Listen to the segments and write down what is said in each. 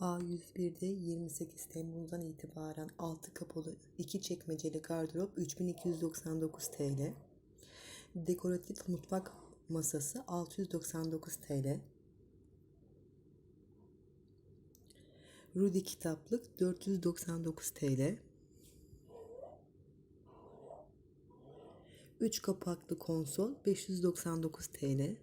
A101'de 28 Temmuz'dan itibaren 6 kapılı 2 çekmeceli gardırop 3299 TL. Dekoratif mutfak masası 699 TL. Rudy kitaplık 499 TL. 3 kapaklı konsol 599 TL.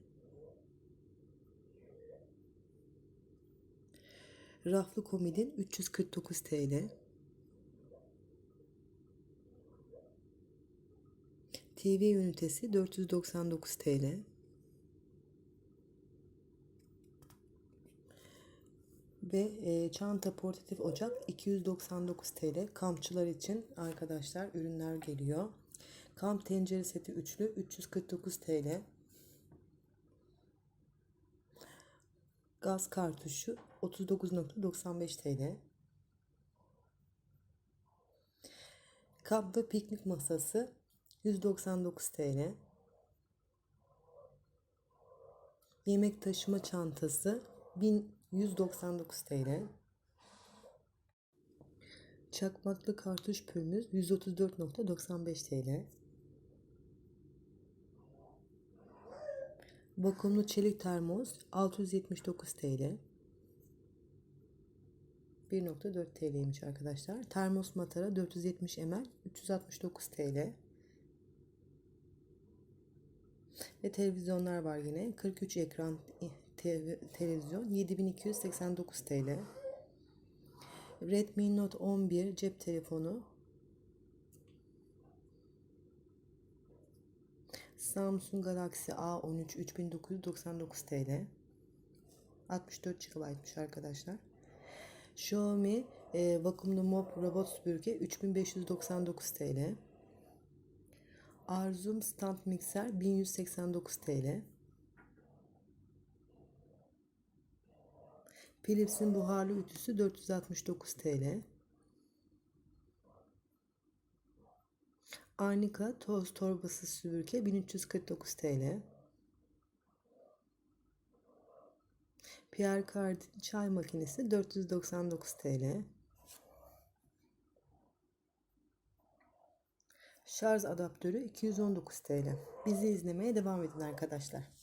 Raflı komodin 349 TL. TV ünitesi 499 TL. Ve e, çanta portatif ocak 299 TL. Kampçılar için arkadaşlar ürünler geliyor. Kamp tencere seti üçlü 349 TL. Gaz kartuşu 39.95 TL. Kampta piknik masası 199 TL. Yemek taşıma çantası 1199 TL. Çakmaklı kartuş pürmüz 134.95 TL. Vakumlu çelik termos 679 TL. 1.4 TL'ymiş arkadaşlar. Termos matara 470 ml 369 TL. Ve televizyonlar var yine. 43 ekran TV, televizyon 7289 TL. Redmi Note 11 cep telefonu Samsung Galaxy A13 3999 TL. 64 GB'mış arkadaşlar. Xiaomi e, vakumlu mop robot süpürge 3599 TL. Arzum stand mikser 1189 TL. Philips'in buharlı ütüsü 469 TL. Arnica toz torbası süpürge 1349 TL. Pierre Cardin çay makinesi 499 TL. Şarj adaptörü 219 TL. Bizi izlemeye devam edin arkadaşlar.